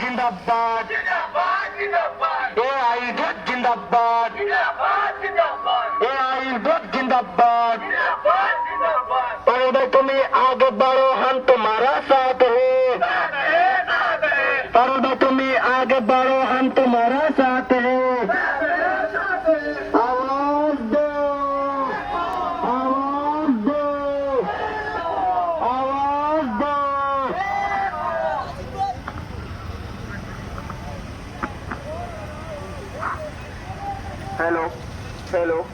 জিন্দাবাদ। A I vote জিন্দাবাদ। A I vote জিন্দাবাদ। তুমি আগে বাড়ো হাম তোমারা সাথ হে। তুমি আগে বাড়ো হাম তোমারা সাথ Hello. Hello.